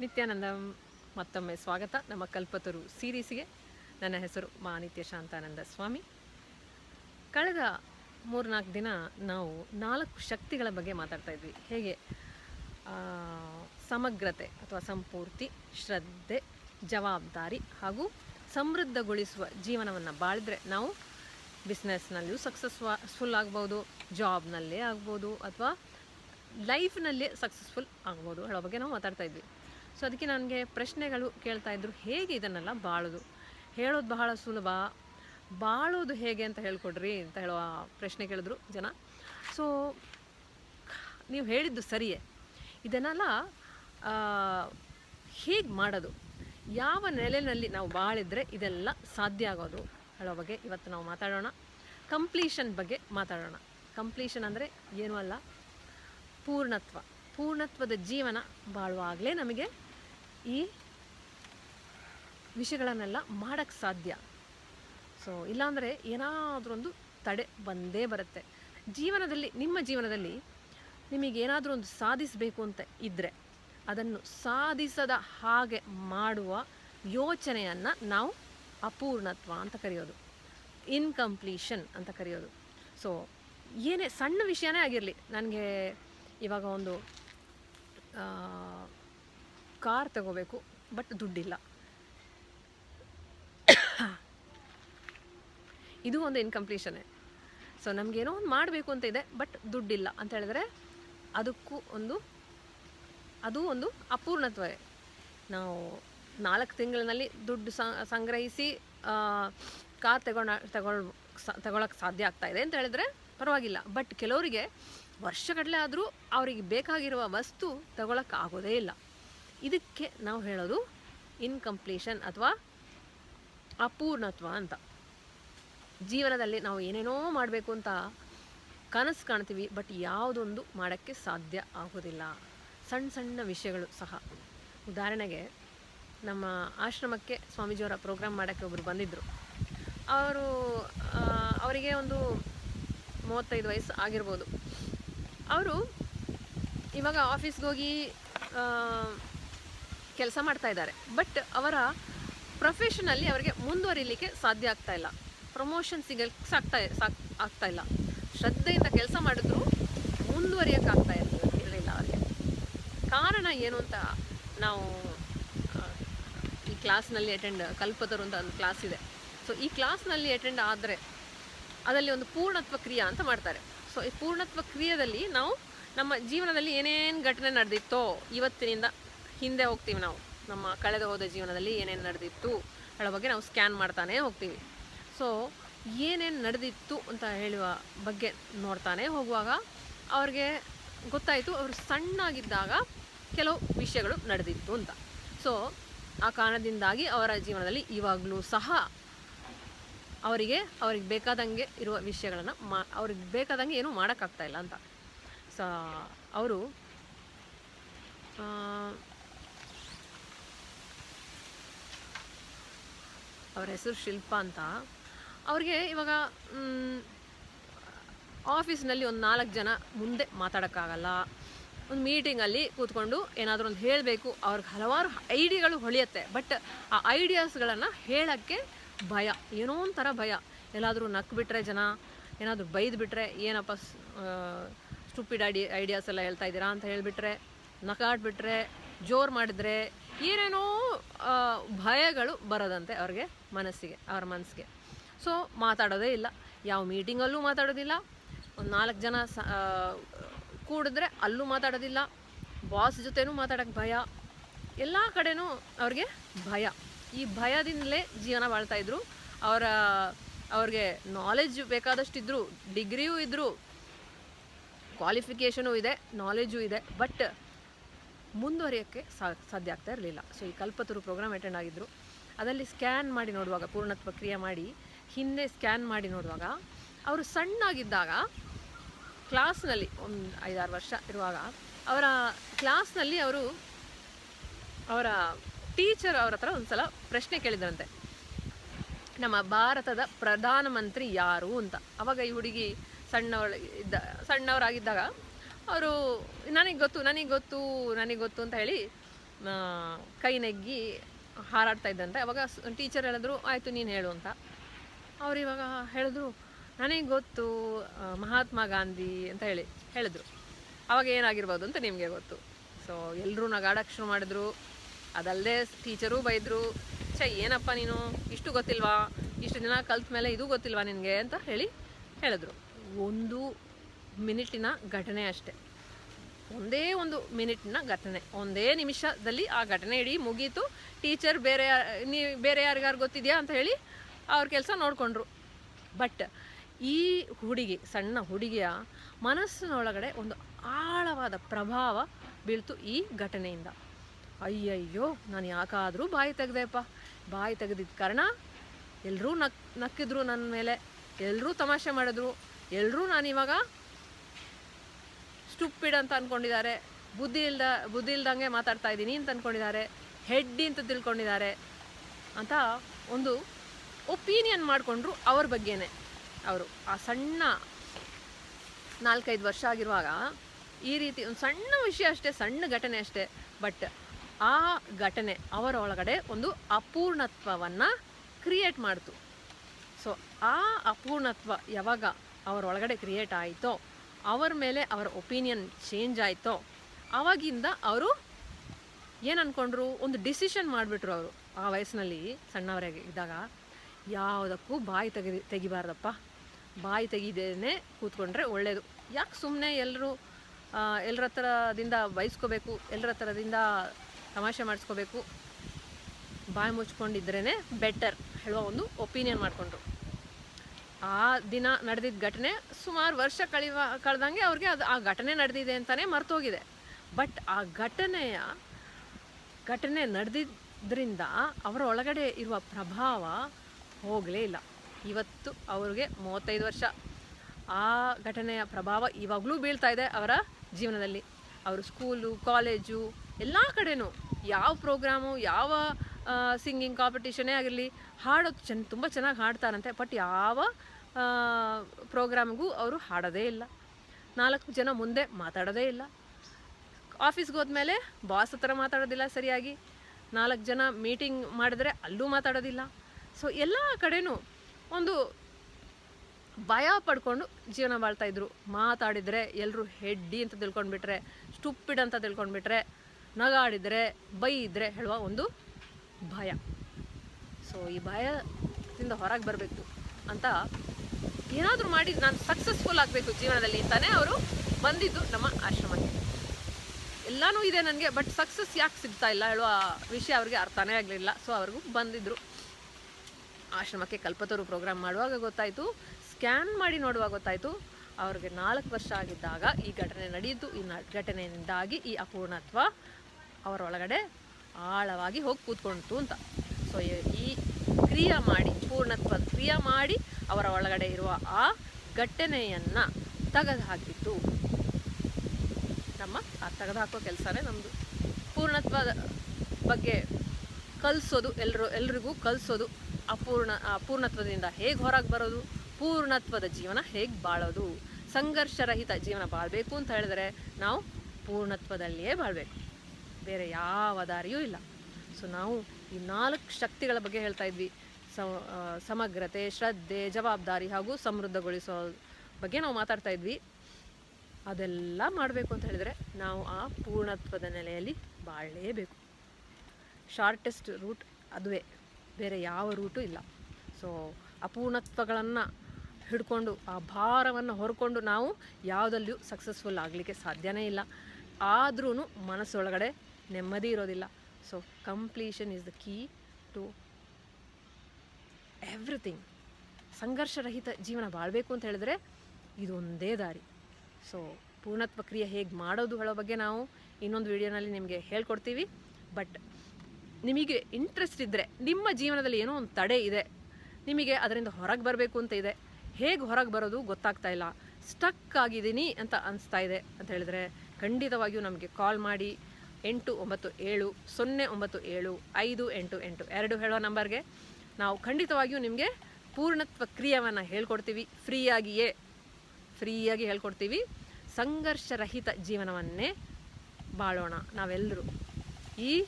ನಿತ್ಯಾನಂದ, ಮತ್ತೊಮ್ಮೆ ಸ್ವಾಗತ. ನಮ್ಮ ಕಲ್ಪತರು ಸೀರೀಸ್ಗೆ ನನ್ನ ಹೆಸರು ಮಾ ನಿತ್ಯ ಶಾಂತಾನಂದ ಸ್ವಾಮಿ. ಕಳೆದ ಮೂರ್ನಾಲ್ಕು ದಿನ ನಾವು ನಾಲ್ಕು ಶಕ್ತಿಗಳ ಬಗ್ಗೆ ಮಾತಾಡ್ತಾ ಇದ್ವಿ. ಹೇಗೆ? ಸಮಗ್ರತೆ ಅಥವಾ ಸಂಪೂರ್ತಿ, ಶ್ರದ್ಧೆ, ಜವಾಬ್ದಾರಿ ಹಾಗೂ ಸಮೃದ್ಧಗೊಳಿಸುವ ಜೀವನವನ್ನು ಬಾಳಿದ್ರೆ ನಾವು ಬಿಸ್ನೆಸ್ನಲ್ಲಿಯೂ ಸಕ್ಸಸ್ಫುಲ್ ಆಗ್ಬೋದು ಜಾಬ್ನಲ್ಲೇ ಆಗ್ಬೋದು ಅಥವಾ ಲೈಫ್ನಲ್ಲೇ ಸಕ್ಸಸ್ಫುಲ್ ಆಗ್ಬೋದು ಹೇಳೋ ಬಗ್ಗೆ ನಾವು ಮಾತಾಡ್ತಾ ಇದ್ವಿ. ಸೊ ಅದಕ್ಕೆ ನನಗೆ ಪ್ರಶ್ನೆಗಳು ಕೇಳ್ತಾ ಇದ್ರು, ಹೇಗೆ ಇದನ್ನೆಲ್ಲ ಬಾಳೋದು? ಹೇಳೋದು ಬಹಳ ಸುಲಭ. ಬಾಳೋದು ಹೇಗೆ ಅಂತ ಹೇಳ್ಕೊಡ್ರಿ ಅಂತ ಹೇಳುವ ಪ್ರಶ್ನೆ ಕೇಳಿದ್ರು ಜನ. ಸೊ, ನೀವು ಹೇಳಿದ್ದು ಸರಿಯೇ. ಇದನ್ನೆಲ್ಲ ಹೇಗೆ ಮಾಡೋದು? ಯಾವ ನೆಲೆಯಲ್ಲಿ ನಾವು ಬಾಳಿದ್ರೆ ಇದೆಲ್ಲ ಸಾಧ್ಯ ಆಗೋದು? ಹೇಳೋ ಬಗ್ಗೆ ಇವತ್ತು ನಾವು ಮಾತಾಡೋಣ. ಕಂಪ್ಲೀಷನ್ ಬಗ್ಗೆ ಮಾತಾಡೋಣ. ಕಂಪ್ಲೀಷನ್ ಅಂದರೆ ಏನೂ ಅಲ್ಲ? ಪೂರ್ಣತ್ವ. ಪೂರ್ಣತ್ವದ ಜೀವನ ಬಾಳುವಾಗಲೇ ನಮಗೆ ಈ ವಿಷಯಗಳನ್ನೆಲ್ಲ ಮಾಡೋಕ್ಕೆ ಸಾಧ್ಯ. ಸೊ ಇಲ್ಲಾಂದರೆ ಏನಾದರೂ ಒಂದು ತಡೆ ಬಂದೇ ಬರುತ್ತೆ. ಜೀವನದಲ್ಲಿ, ನಿಮ್ಮ ಜೀವನದಲ್ಲಿ ನಿಮಗೆ ಏನಾದರೂ ಒಂದು ಸಾಧಿಸಬೇಕು ಅಂತ ಇದ್ದರೆ ಅದನ್ನು ಸಾಧಿಸದ ಹಾಗೆ ಮಾಡುವ ಯೋಚನೆಯನ್ನು ನಾವು ಅಪೂರ್ಣತ್ವ ಅಂತ ಕರೆಯೋದು. ಇನ್ಕಂಪ್ಲೀಷನ್ ಅಂತ ಕರೆಯೋದು. ಸೊ ಏನೇ ಸಣ್ಣ ವಿಷಯನೇ ಆಗಿರಲಿ, ನನಗೆ ಇವಾಗ ಒಂದು ಕಾರ್ ತಗೋಬೇಕು, ಬಟ್ ದುಡ್ಡಿಲ್ಲ. ಇದು ಒಂದು ಇನ್ಕಂಪ್ಲೀಷನೇ ಸೊ ನಮಗೇನೋ ಒಂದು ಮಾಡಬೇಕು ಅಂತ ಇದೆ, ಬಟ್ ದುಡ್ಡಿಲ್ಲ ಅಂತ ಹೇಳಿದ್ರೆ ಅದಕ್ಕೂ ಒಂದು, ಅದು ಒಂದು ಅಪೂರ್ಣತ್ವವೇ ನಾವು ನಾಲ್ಕು ತಿಂಗಳಿನಲ್ಲಿ ದುಡ್ಡು ಸಂಗ್ರಹಿಸಿ ಕಾರ್ ತಗೊಂಡ ತಗೊಳ್ ತಗೊಳಕ್ಕೆ ಸಾಧ್ಯ ಆಗ್ತಾ ಇದೆ ಅಂತ ಹೇಳಿದ್ರೆ ಪರವಾಗಿಲ್ಲ. ಬಟ್ ಕೆಲವರಿಗೆ ವರ್ಷಗಟ್ಟಲೆ ಆದರೂ ಅವರಿಗೆ ಬೇಕಾಗಿರುವ ವಸ್ತು ತಗೊಳಕ್ಕೆ ಆಗೋದೇ ಇಲ್ಲ. ಇದಕ್ಕೆ ನಾವು ಹೇಳೋದು ಇನ್ಕಂಪ್ಲೀಷನ್ ಅಥವಾ ಅಪೂರ್ಣತ್ವ ಅಂತ. ಜೀವನದಲ್ಲಿ ನಾವು ಏನೇನೋ ಮಾಡಬೇಕು ಅಂತ ಕನಸು ಕಾಣ್ತೀವಿ, ಬಟ್ ಯಾವುದೊಂದು ಮಾಡೋಕ್ಕೆ ಸಾಧ್ಯ ಆಗೋದಿಲ್ಲ. ಸಣ್ಣ ಸಣ್ಣ ವಿಷಯಗಳು ಸಹ. ಉದಾಹರಣೆಗೆ, ನಮ್ಮ ಆಶ್ರಮಕ್ಕೆ ಸ್ವಾಮೀಜಿಯವರ ಪ್ರೋಗ್ರಾಮ್ ಮಾಡೋಕ್ಕೆ ಒಬ್ಬರು ಬಂದಿದ್ದರು ಅವರು ಅವರಿಗೆ ಒಂದು ಮೂವತ್ತೈದು ವಯಸ್ಸು ಆಗಿರ್ಬೋದು. ಅವರು ಇವಾಗ ಆಫೀಸ್ಗೆ ಹೋಗಿ ಕೆಲಸ ಮಾಡ್ತಾ ಇದ್ದಾರೆ. ಬಟ್ ಅವರ ಪ್ರೊಫೆಷನಲ್ಲಿ ಅವರಿಗೆ ಮುಂದುವರಿಲಿಕ್ಕೆ ಸಾಧ್ಯ ಆಗ್ತಾ ಇಲ್ಲ. ಪ್ರಮೋಷನ್ ಸಿಗಕ್ಕೆ ಸಾಕ್ತಾ, ಸಾಕ್, ಆಗ್ತಾ ಇಲ್ಲ. ಶ್ರದ್ಧೆಯಿಂದ ಕೆಲಸ ಮಾಡಿದ್ರು ಮುಂದುವರಿಯೋಕೆ ಆಗ್ತಾ ಇರಲಿಲ್ಲ ಇರಲಿಲ್ಲ ಅವರಿಗೆ. ಕಾರಣ ಏನು ಅಂತ ನಾವು ಈ ಕ್ಲಾಸ್ನಲ್ಲಿ ಅಟೆಂಡ್ ಕಲ್ಪತರು ಅಂತ ಒಂದು ಕ್ಲಾಸ್ ಇದೆ. ಸೊ ಈ ಕ್ಲಾಸ್ನಲ್ಲಿ ಅಟೆಂಡ್ ಆದರೆ ಅದರಲ್ಲಿ ಒಂದು ಪೂರ್ಣತ್ವ ಕ್ರಿಯೆ ಅಂತ ಮಾಡ್ತಾರೆ. ಸೊ ಈ ಪೂರ್ಣತ್ವ ಕ್ರಿಯೆಯಲ್ಲಿ ನಾವು ನಮ್ಮ ಜೀವನದಲ್ಲಿ ಏನೇನು ಘಟನೆ ನಡೆದಿತ್ತೋ ಇವತ್ತಿನಿಂದ ಹಿಂದೆ ಹೋಗ್ತೀವಿ ನಾವು. ನಮ್ಮ ಕಳೆದು ಹೋದ ಜೀವನದಲ್ಲಿ ಏನೇನು ನಡೆದಿತ್ತು, ಅದರ ಬಗ್ಗೆ ನಾವು ಸ್ಕ್ಯಾನ್ ಮಾಡ್ತಾನೆ ಹೋಗ್ತೀವಿ. ಸೊ ಏನೇನು ನಡೆದಿತ್ತು ಅಂತ ಹೇಳುವ ಬಗ್ಗೆ ನೋಡ್ತಾನೆ ಹೋಗುವಾಗ ಅವ್ರಿಗೆ ಗೊತ್ತಾಯಿತು, ಅವರು ಸಣ್ಣಾಗಿದ್ದಾಗ ಕೆಲವು ವಿಷಯಗಳು ನಡೆದಿತ್ತು ಅಂತ. ಸೊ ಆ ಕಾರಣದಿಂದಾಗಿ ಅವರ ಜೀವನದಲ್ಲಿ ಇವಾಗಲೂ ಸಹ ಅವರಿಗೆ, ಅವ್ರಿಗೆ ಬೇಕಾದಂಗೆ ಇರುವ ವಿಷಯಗಳನ್ನು ಮಾ, ಅವ್ರಿಗೆ ಬೇಕಾದಂಗೆ ಏನೂ ಮಾಡೋಕ್ಕಾಗ್ತಾಯಿಲ್ಲ ಅಂತ. ಸೊ ಅವರು ಅವರ ಹೆಸರು ಶಿಲ್ಪ ಅಂತ. ಅವ್ರಿಗೆ ಇವಾಗ ಆಫೀಸ್ನಲ್ಲಿ ಒಂದು ನಾಲ್ಕು ಜನ ಮುಂದೆ ಮಾತಾಡೋಕ್ಕಾಗಲ್ಲ. ಒಂದು ಮೀಟಿಂಗಲ್ಲಿ ಕೂತ್ಕೊಂಡು ಏನಾದರೂ ಒಂದು ಹೇಳಬೇಕು. ಅವ್ರಿಗೆ ಹಲವಾರು ಐಡಿಯಾಗಳು ಹೊಳೆಯುತ್ತೆ. ಬಟ್ ಆ ಐಡಿಯಾಸ್ಗಳನ್ನು ಹೇಳೋಕ್ಕೆ ಭಯ. ಏನೋ ಒಂಥರ ಭಯ. ಎಲ್ಲಾದರೂ ನಕ್ಬಿಟ್ರೆ ಜನ, ಏನಾದರೂ ಬೈದು ಬಿಟ್ಟರೆ ಏನಪ್ಪ ಸ್ಟುಪಿಡ್ ಐಡಿ ಐಡಿಯಾಸ್ ಎಲ್ಲ ಹೇಳ್ತಾ ಇದ್ದೀರಾ ಅಂತ ಹೇಳಿಬಿಟ್ರೆ ನಕಾಡ್ಬಿಟ್ರೆ ಜೋರು ಮಾಡಿದ್ರೆ ಏನೇನೋ ಭಯಗಳು ಬರದಂತೆ ಅವ್ರಿಗೆ ಮನಸ್ಸಿಗೆ, ಅವ್ರ ಮನಸ್ಸಿಗೆ. ಸೊ ಮಾತಾಡೋದೇ ಇಲ್ಲ. ಯಾವ ಮೀಟಿಂಗಲ್ಲೂ ಮಾತಾಡೋದಿಲ್ಲ. ಒಂದು ನಾಲ್ಕು ಜನ ಸ ಕೂಡಿದ್ರೆ ಅಲ್ಲೂ ಮಾತಾಡೋದಿಲ್ಲ. ಬಾಸ್ ಜೊತೆನೂ ಮಾತಾಡೋಕ್ಕೆ ಭಯ. ಎಲ್ಲ ಕಡೆನೂ ಅವ್ರಿಗೆ ಭಯ. ಈ ಭಯದಿಂದಲೇ ಜೀವನ ಬಾಳ್ತಾ ಇದ್ರು. ಅವರ, ಅವ್ರಿಗೆ ನಾಲೆಜ್ ಬೇಕಾದಷ್ಟಿದ್ರು ಡಿಗ್ರಿಯೂ ಇದ್ದರು ಕ್ವಾಲಿಫಿಕೇಷನೂ ಇದೆ ನಾಲೆಜೂ ಇದೆ. ಬಟ್ ಮುಂದುವರಿಯೋಕ್ಕೆ ಸಾಧ್ಯ ಆಗ್ತಾ ಇರಲಿಲ್ಲ. ಸೊ ಈ ಕಲ್ಪತರು ಪ್ರೋಗ್ರಾಮ್ ಅಟೆಂಡ್ ಆಗಿದ್ದರು ಅದರಲ್ಲಿ ಸ್ಕ್ಯಾನ್ ಮಾಡಿ ನೋಡುವಾಗ, ಪೂರ್ಣತ್ವ ಕ್ರಿಯೆ ಮಾಡಿ, ಹಿಂದೆ ಸ್ಕ್ಯಾನ್ ಮಾಡಿ ನೋಡುವಾಗ, ಅವರು ಸಣ್ಣಾಗಿದ್ದಾಗ ಕ್ಲಾಸ್ನಲ್ಲಿ ಒಂದು ಐದಾರು ವರ್ಷ ಇರುವಾಗ, ಅವರ ಕ್ಲಾಸ್ನಲ್ಲಿ ಅವರು, ಅವರ ಟೀಚರ್ ಅವರ ಹತ್ರ ಒಂದು ಸಲ ಪ್ರಶ್ನೆ ಕೇಳಿದ್ರಂತೆ. ನಮ್ಮ ಭಾರತದ ಪ್ರಧಾನಮಂತ್ರಿ ಯಾರು ಅಂತ. ಅವಾಗ ಈ ಹುಡುಗಿ ಸಣ್ಣವಳ, ಇದ್ದ, ಸಣ್ಣವರಾಗಿದ್ದಾಗ ಅವರು, ನನಗೆ ಗೊತ್ತು ನನಗೆ ಗೊತ್ತು ನನಗೆ ಗೊತ್ತು ಅಂತ ಹೇಳಿ ಕೈ ನೆಗ್ಗಿ ಹಾರಾಡ್ತಾ ಇದ್ದಂತೆ. ಅವಾಗ ಟೀಚರ್ ಹೇಳಿದ್ರು, ಆಯಿತು, ನೀನು ಹೇಳು ಅಂತ. ಅವ್ರು ಇವಾಗ ಹೇಳಿದ್ರು, ನನಗೆ ಗೊತ್ತು ಮಹಾತ್ಮ ಗಾಂಧಿ ಅಂತ ಹೇಳಿ, ಹೇಳಿದ್ರು. ಅವಾಗ ಏನಾಗಿರ್ಬೋದು ಅಂತ ನಿಮಗೆ ಗೊತ್ತು. ಸೊ ಎಲ್ಲರೂ ನಗಾಡಕ್ಕೆ ಶುರು ಮಾಡಿದ್ರು. ಅದಲ್ಲದೆ ಟೀಚರೂ ಬೈದರು. ಛೇ, ಏನಪ್ಪ ನೀನು? ಇಷ್ಟು ಗೊತ್ತಿಲ್ವಾ? ಇಷ್ಟು ದಿನ ಕಲ್ತ ಮೇಲೆ ಇದು ಗೊತ್ತಿಲ್ವಾ ನಿನಗೆ? ಅಂತ ಹೇಳಿ ಹೇಳಿದ್ರು. ಒಂದು ಮಿನಿಟಿನ ಘಟನೆ ಅಷ್ಟೆ. ಒಂದೇ ಒಂದು ಮಿನಿಟ್ನ ಘಟನೆ. ಒಂದೇ ನಿಮಿಷದಲ್ಲಿ ಆ ಘಟನೆ ಇಡೀ ಮುಗೀತು. ಟೀಚರ್ ಬೇರೆ ನೀ, ಬೇರೆ ಯಾರಿಗಾರು ಗೊತ್ತಿದೆಯಾ ಅಂತ ಹೇಳಿ ಅವ್ರ ಕೆಲಸ ನೋಡಿಕೊಂಡ್ರು. ಬಟ್ ಈ ಹುಡುಗಿ, ಸಣ್ಣ ಹುಡುಗಿಯ ಮನಸ್ಸಿನೊಳಗಡೆ ಒಂದು ಆಳವಾದ ಪ್ರಭಾವ ಬೀಳ್ತು ಈ ಘಟನೆಯಿಂದ. ಅಯ್ಯಯ್ಯೋ, ನಾನು ಯಾಕಾದರೂ ಬಾಯಿ ತೆಗೆದೆಪ್ಪ. ಬಾಯಿ ತೆಗೆದಿದ್ದ ಕಾರಣ ಎಲ್ಲರೂ ನಕ್, ನಕ್ಕಿದ್ರು ನನ್ನ ಮೇಲೆ. ಎಲ್ಲರೂ ತಮಾಷೆ ಮಾಡಿದ್ರು. ಎಲ್ಲರೂ ನಾನಿವಾಗ ಸ್ಟುಪಿಡ್ ಅಂತ ಅಂದ್ಕೊಂಡಿದ್ದಾರೆ ಬುದ್ಧಿ ಇಲ್ದ, ಬುದ್ಧಿ ಇಲ್ದಂಗೆ ಮಾತಾಡ್ತಾ ಇದ್ದೀನಿ ಅಂತ ಅಂದ್ಕೊಂಡಿದ್ದಾರೆ ಹೆಡ್ಡಿ ಅಂತ ತಿಳ್ಕೊಂಡಿದ್ದಾರೆ ಅಂತ ಒಂದು ಒಪೀನಿಯನ್ ಮಾಡಿಕೊಂಡ್ರು ಅವ್ರ ಬಗ್ಗೆನೇ ಅವರು. ಆ ಸಣ್ಣ ನಾಲ್ಕೈದು ವರ್ಷ ಆಗಿರುವಾಗ ಈ ರೀತಿ ಒಂದು ಸಣ್ಣ ವಿಷಯ ಅಷ್ಟೇ, ಸಣ್ಣ ಘಟನೆ ಅಷ್ಟೇ. ಬಟ್ ಆ ಘಟನೆ ಅವರ ಒಳಗಡೆ ಒಂದು ಅಪೂರ್ಣತ್ವವನ್ನು ಕ್ರಿಯೇಟ್ ಮಾಡಿತು. ಸೊ ಆ ಅಪೂರ್ಣತ್ವ ಯಾವಾಗ ಅವರೊಳಗಡೆ ಕ್ರಿಯೇಟ್ ಆಯಿತೋ ಅವರ ಮೇಲೆ ಅವರ ಒಪಿನಿಯನ್ ಚೇಂಜ್ ಆಯಿತೋ ಆವಾಗಿಂದ ಅವರು ಏನು ಅಂದ್ಕೊಂಡ್ರು ಒಂದು ಡಿಸಿಷನ್ ಮಾಡಿಬಿಟ್ರು ಅವರು. ಆ ವಯಸ್ಸಿನಲ್ಲಿ ಸಣ್ಣವರಾಗಿ ಇದ್ದಾಗ, ಯಾವುದಕ್ಕೂ ಬಾಯಿ ತೆಗಿ ತೆಗಿಬಾರ್ದಪ್ಪ. ಬಾಯಿ ತೆಗಿದೇನೆ ಕೂತ್ಕೊಂಡ್ರೆ ಒಳ್ಳೆಯದು ಯಾಕೆ ಸುಮ್ಮನೆ ಎಲ್ಲರೂ ಎಲ್ಲರ ಹತ್ರದಿಂದ ಬಯಸ್ಕೋಬೇಕು ಎಲ್ಲರ ಹತ್ರದಿಂದ ತಮಾಷೆ ಮಾಡಿಸ್ಕೋಬೇಕು? ಬಾಯಿ ಮುಚ್ಕೊಂಡಿದ್ರೇ ಬೆಟರ್ ಹೇಳುವ ಒಂದು ಒಪಿನಿಯನ್ ಮಾಡಿಕೊಂಡ್ರು. ಆ ದಿನ ನಡೆದಿದ್ದ ಘಟನೆ ಸುಮಾರು ವರ್ಷ ಕಳಿವ, ಕಳೆದಂಗೆ ಅವ್ರಿಗೆ ಅದು ಆ ಘಟನೆ ನಡೆದಿದೆ ಅಂತಲೇ ಮರ್ತೋಗಿದೆ. ಬಟ್ ಆ ಘಟನೆಯ, ಘಟನೆ ನಡೆದಿದ್ದರಿಂದ ಅವರ ಒಳಗಡೆ ಇರುವ ಪ್ರಭಾವ ಹೋಗಲೇ ಇಲ್ಲ. ಇವತ್ತು ಅವ್ರಿಗೆ ಮೂವತ್ತೈದು ವರ್ಷ. ಆ ಘಟನೆಯ ಪ್ರಭಾವ ಇವಾಗಲೂ ಬೀಳ್ತಾ ಇದೆ ಅವರ ಜೀವನದಲ್ಲಿ. ಅವರು ಸ್ಕೂಲು ಕಾಲೇಜು ಎಲ್ಲ ಕಡೆಯೂ ಯಾವ ಪ್ರೋಗ್ರಾಮು ಯಾವ ಸಿಂಗಿಂಗ್ ಕಾಂಪಿಟೇಷನೇ ಆಗಿರಲಿ, ಹಾಡೋದು ಚೆನ್ನ ತುಂಬ ಚೆನ್ನಾಗಿ ಹಾಡ್ತಾರಂತೆ ಬಟ್ ಯಾವ ಪ್ರೋಗ್ರಾಮ್ಗೂ ಅವರು ಹಾಡೋದೇ ಇಲ್ಲ. ನಾಲ್ಕು ಜನ ಮುಂದೆ ಮಾತಾಡೋದೇ ಇಲ್ಲ. ಆಫೀಸ್ಗೆ ಹೋದ್ಮೇಲೆ ಬಾಸ್ ಹತ್ರ ಮಾತಾಡೋದಿಲ್ಲ ಸರಿಯಾಗಿ. ನಾಲ್ಕು ಜನ ಮೀಟಿಂಗ್ ಮಾಡಿದ್ರೆ ಅಲ್ಲೂ ಮಾತಾಡೋದಿಲ್ಲ. ಸೊ ಎಲ್ಲ ಕಡೆನೂ ಒಂದು ಭಯ ಪಡ್ಕೊಂಡು ಜೀವನ ಬಾಳ್ತಾಯಿದ್ರು ಮಾತಾಡಿದರೆ ಎಲ್ಲರೂ ಹೆಡ್ಡಿ ಅಂತ ತಿಳ್ಕೊಂಡ್ಬಿಟ್ರೆ ಸ್ಟುಪ್ಪಿಡ್ ಅಂತ ತಿಳ್ಕೊಂಡ್ಬಿಟ್ರೆ, ನಗಾಡಿದರೆ ಬೈದ್ರೆ ಹೇಳುವ ಒಂದು ಭಯ. ಸೊ ಈ ಭಯದಿಂದ ಹೊರಗೆ ಬರಬೇಕು ಅಂತ ಏನಾದರೂ ಮಾಡಿ ನಾನು ಸಕ್ಸಸ್ಫುಲ್ ಆಗಬೇಕು ಜೀವನದಲ್ಲಿ ಅಂತಲೇ ಅವರು ಬಂದಿದ್ದು ನಮ್ಮ ಆಶ್ರಮಕ್ಕೆ. ಎಲ್ಲನೂ ಇದೆ ನನಗೆ ಬಟ್ ಸಕ್ಸಸ್ ಯಾಕೆ ಸಿಗ್ತಾ ಇಲ್ಲ ಹೇಳುವ ವಿಷಯ ಅವ್ರಿಗೆ ಅರ್ಥನೇ ಆಗಲಿಲ್ಲ. ಸೊ ಅವ್ರಿಗೂ ಬಂದಿದ್ದರು ಆಶ್ರಮಕ್ಕೆ ಕಲ್ಪತರು ಪ್ರೋಗ್ರಾಮ್ ಮಾಡುವಾಗ ಗೊತ್ತಾಯಿತು ಸ್ಕ್ಯಾನ್ ಮಾಡಿ ನೋಡುವಾಗ ಗೊತ್ತಾಯಿತು, ಅವ್ರಿಗೆ ನಾಲ್ಕು ವರ್ಷ ಆಗಿದ್ದಾಗ ಈ ಘಟನೆ ನಡೆಯಿತು. ಈ ಘಟನೆಯಿಂದಾಗಿ ಈ ಅಪೂರ್ಣತ್ವ ಅವರ ಒಳಗಡೆ ಆಳವಾಗಿ ಹೋಗಿ ಕೂತ್ಕೊಂತು ಅಂತ. ಸೊ ಈ ಕ್ರಿಯೆ ಮಾಡಿ, ಪೂರ್ಣತ್ವ ಕ್ರಿಯೆ ಮಾಡಿ ಅವರ ಒಳಗಡೆ ಇರುವ ಆ ಘಟನೆಯನ್ನು ತೆಗೆದು ಹಾಕಿತ್ತು ನಮ್ಮ, ಆ ತೆಗೆದುಹಾಕೋ ಕೆಲಸನೇ ನಮ್ಮದು ಪೂರ್ಣತ್ವದ ಬಗ್ಗೆ ಕಲಿಸೋದು ಎಲ್ಲರೂ ಎಲ್ರಿಗೂ ಕಲಿಸೋದು ಅಪೂರ್ಣ ಅಪೂರ್ಣತ್ವದಿಂದ ಹೇಗೆ ಹೊರಗೆ ಬರೋದು, ಪೂರ್ಣತ್ವದ ಜೀವನ ಹೇಗೆ ಬಾಳೋದು, ಸಂಘರ್ಷರಹಿತ ಜೀವನ ಬಾಳಬೇಕು ಅಂತ ಹೇಳಿದ್ರೆ ನಾವು ಪೂರ್ಣತ್ವದಲ್ಲಿಯೇ ಬಾಳಬೇಕು. ಬೇರೆ ಯಾವ ದಾರಿಯೂ ಇಲ್ಲ. ಸೊ ನಾವು ಈ ನಾಲ್ಕು ಶಕ್ತಿಗಳ ಬಗ್ಗೆ ಹೇಳ್ತಾ ಇದ್ವಿ. ಸಮಗ್ರತೆ, ಶ್ರದ್ಧೆ, ಜವಾಬ್ದಾರಿ ಹಾಗೂ ಸಮೃದ್ಧಗೊಳಿಸೋ ಬಗ್ಗೆ ನಾವು ಮಾತಾಡ್ತಾ ಇದ್ವಿ. ಅದೆಲ್ಲ ಮಾಡಬೇಕು ಅಂತ ಹೇಳಿದರೆ ನಾವು ಆ ಪೂರ್ಣತ್ವದ ನೆಲೆಯಲ್ಲಿ ಬಾಳಲೇಬೇಕು. ಶಾರ್ಟೆಸ್ಟ್ ರೂಟ್ ಅದುವೇ. ಬೇರೆ ಯಾವ ರೂಟು ಇಲ್ಲ. ಸೊ ಅಪೂರ್ಣತ್ವಗಳನ್ನು ಹಿಡ್ಕೊಂಡು, ಆ ಭಾರವನ್ನು ಹೊರ್ಕೊಂಡು ನಾವು ಯಾವುದಲ್ಲಿಯೂ ಸಕ್ಸಸ್ಫುಲ್ ಆಗಲಿಕ್ಕೆ ಸಾಧ್ಯನೇ ಇಲ್ಲ. ಆದ್ರೂ ಮನಸ್ಸೊಳಗಡೆ ನೆಮ್ಮದಿ ಇರೋದಿಲ್ಲ. So completion is the key to everything ಸಂಘರ್ಷರಹಿತ ಜೀವನ ಬಾಳಬೇಕು ಅಂತ ಹೇಳಿದ್ರೆ ಇದೊಂದೇ ದಾರಿ. ಸೊ ಪೂರ್ಣತ್ವ ಕ್ರಿಯೆ ಹೇಗೆ ಮಾಡೋದು ಹೇಳೋ ಬಗ್ಗೆ ನಾವು ಇನ್ನೊಂದು ವಿಡಿಯೋನಲ್ಲಿ ನಿಮಗೆ ಹೇಳ್ಕೊಡ್ತೀವಿ. ಬಟ್ ನಿಮಗೆ ಇಂಟ್ರೆಸ್ಟ್ ಇದ್ದರೆ ನಿಮ್ಮ ಜೀವನದಲ್ಲಿ ಏನೋ ಒಂದು ತಡೆ ಇದೆ. ನಿಮಗೆ ಅದರಿಂದ ಹೊರಗೆ ಬರಬೇಕು ಅಂತ ಇದೆ. ಹೇಗೆ ಹೊರಗೆ ಬರೋದು ಗೊತ್ತಾಗ್ತಾ ಇಲ್ಲ. ಸ್ಟಕ್ ಆಗಿದ್ದೀನಿ ಅಂತ ಅನಿಸ್ತಾ ಇದೆ ಅಂತ ಹೇಳಿದ್ರೆ ಖಂಡಿತವಾಗಿಯೂ ನಮಗೆ ಕಾಲ್ ಮಾಡಿ ಎಂಟು ಒಂಬತ್ತು ಏಳು ಸೊನ್ನೆ ಒಂಬತ್ತು ಏಳು ಐದು ಎಂಟು ಎಂಟು. ಎರಡು ಹೇಳೋ ನಂಬರ್ಗೆ ನಾವು ಖಂಡಿತವಾಗಿಯೂ ನಿಮಗೆ ಪೂರ್ಣತ್ವ ಕ್ರಿಯವನ್ನು ಹೇಳ್ಕೊಡ್ತೀವಿ. ಫ್ರೀಯಾಗಿಯೇ, ಫ್ರೀಯಾಗಿ ಹೇಳ್ಕೊಡ್ತೀವಿ. ಸಂಘರ್ಷರಹಿತ ಜೀವನವನ್ನೇ ಬಾಳೋಣ ನಾವೆಲ್ಲರೂ. ಈ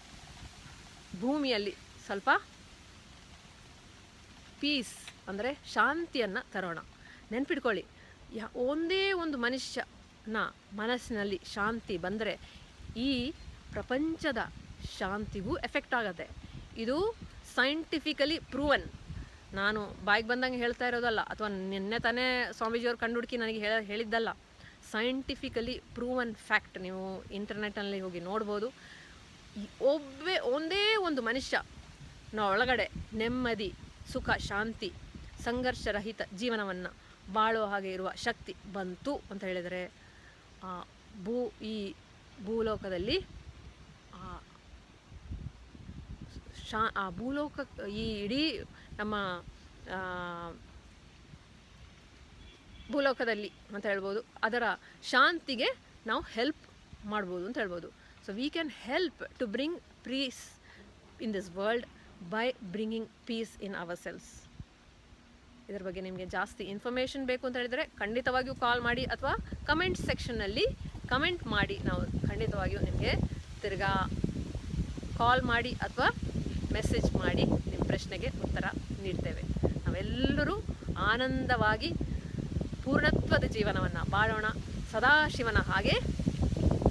ಭೂಮಿಯಲ್ಲಿ ಸ್ವಲ್ಪ ಪೀಸ್ ಅಂದರೆ ಶಾಂತಿಯನ್ನು ತರೋಣ. ನೆನ್ಪಿಟ್ಕೊಳ್ಳಿ, ಯಾ, ಒಂದೇ ಒಂದು ಮನುಷ್ಯನ ಮನಸ್ಸಿನಲ್ಲಿ ಶಾಂತಿ ಬಂದರೆ ಈ ಪ್ರಪಂಚದ ಶಾಂತಿಗೂ ಎಫೆಕ್ಟ್ ಆಗುತ್ತೆ. ಇದು ಸೈಂಟಿಫಿಕಲಿ ಪ್ರೂವನ್. ನಾನು ಬಾಯಿಗೆ ಬಂದಂಗೆ ಹೇಳ್ತಾ ಇರೋದಲ್ಲ, ಅಥವಾ ನಿನ್ನೆ ತಾನೇ ಸ್ವಾಮೀಜಿಯವ್ರು ಕಂಡುಹುಡುಕಿ ನನಗೆ ಹೇಳ, ಹೇಳಿದ್ದಲ್ಲ. ಸೈಂಟಿಫಿಕಲಿ ಪ್ರೂವನ್ ಫ್ಯಾಕ್ಟ್, ನೀವು ಇಂಟರ್ನೆಟ್ನಲ್ಲಿ ಹೋಗಿ ನೋಡ್ಬೋದು. ಒಬ್ಬೇ, ಒಂದೇ ಒಂದು ಮನುಷ್ಯ ನಾವು ಒಳಗಡೆ ನೆಮ್ಮದಿ, ಸುಖ, ಶಾಂತಿ ಸಂಘರ್ಷರಹಿತ ಜೀವನವನ್ನು ಬಾಳೋ ಹಾಗೆ ಇರುವ ಶಕ್ತಿ ಬಂತು ಅಂತ ಹೇಳಿದರೆ ಭೂ, ಈ ಭೂಲೋಕದಲ್ಲಿ ಆ ಶಾ, ಆ ಭೂಲೋಕ, ಈ ಇಡೀ ನಮ್ಮ ಭೂಲೋಕದಲ್ಲಿ ಅಂತ ಹೇಳ್ಬೋದು, ಅದರ ಶಾಂತಿಗೆ ನಾವು ಹೆಲ್ಪ್ ಮಾಡ್ಬೋದು ಅಂತ ಹೇಳ್ಬೋದು. So we can help to bring peace in this world by bringing peace in ourselves ಇದರ ಬಗ್ಗೆ ನಿಮಗೆ ಜಾಸ್ತಿ ಇನ್ಫಾರ್ಮೇಷನ್ ಬೇಕು ಅಂತ ಹೇಳಿದರೆ ಖಂಡಿತವಾಗಿಯೂ ಕಾಲ್ ಮಾಡಿ ಅಥವಾ ಕಮೆಂಟ್ ಸೆಕ್ಷನ್ನಲ್ಲಿ ಕಮೆಂಟ್ ಮಾಡಿ ನಾವು ಖಂಡಿತವಾಗಿಯೂ ನಿಮಗೆ ತಿರ್ಗಾ ಕಾಲ್ ಮಾಡಿ ಅಥವಾ ಮೆಸೇಜ್ ಮಾಡಿ ನಿಮ್ಮ ಪ್ರಶ್ನೆಗೆ ಉತ್ತರ ನೀಡ್ತೇವೆ. ನಾವೆಲ್ಲರೂ ಆನಂದವಾಗಿ ಪೂರ್ಣತ್ವದ ಜೀವನವನ್ನು ಬಾಳೋಣ. ಸದಾಶಿವನ ಹಾಗೆ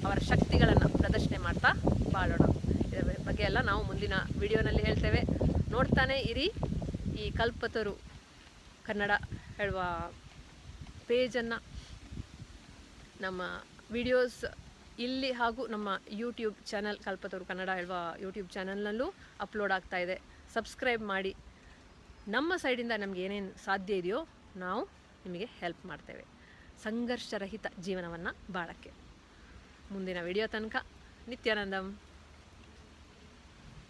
ಅವರ ಶಕ್ತಿಗಳನ್ನು ಪ್ರದರ್ಶನೆ ಮಾಡ್ತಾ ಬಾಳೋಣ. ಇದರ ಬಗ್ಗೆ ಎಲ್ಲ ನಾವು ಮುಂದಿನ ವಿಡಿಯೋನಲ್ಲಿ ಹೇಳ್ತೇವೆ. ನೋಡ್ತಾನೆ ಇರಿ ಈ ಕಲ್ಪತರು ಕನ್ನಡ ಹೇಳುವ ಪೇಜನ್ನು ನಮ್ಮ ವಿಡಿಯೋಸ್ ಇಲ್ಲಿ ಹಾಗೂ ನಮ್ಮ ಯೂಟ್ಯೂಬ್ ಚಾನಲ್ ಕಲ್ಪತರು ಕನ್ನಡ ಹೇಳುವ ಯೂಟ್ಯೂಬ್ ಚಾನಲ್ನಲ್ಲೂ ಅಪ್ಲೋಡ್ ಆಗ್ತಾ ಇದೆ. ಸಬ್ಸ್ಕ್ರೈಬ್ ಮಾಡಿ. ನಮ್ಮ ಸೈಡಿಂದ ನಮಗೆ ಏನೇನು ಸಾಧ್ಯ ಇದೆಯೋ ನಾವು ನಿಮಗೆ ಹೆಲ್ಪ್ ಮಾಡ್ತೇವೆ. ಸಂಘರ್ಷರಹಿತ ಜೀವನವನ್ನು ಬಾಳಕ್ಕೆ. ಮುಂದಿನ ವಿಡಿಯೋ ತನಕ ನಿತ್ಯಾನಂದಂ.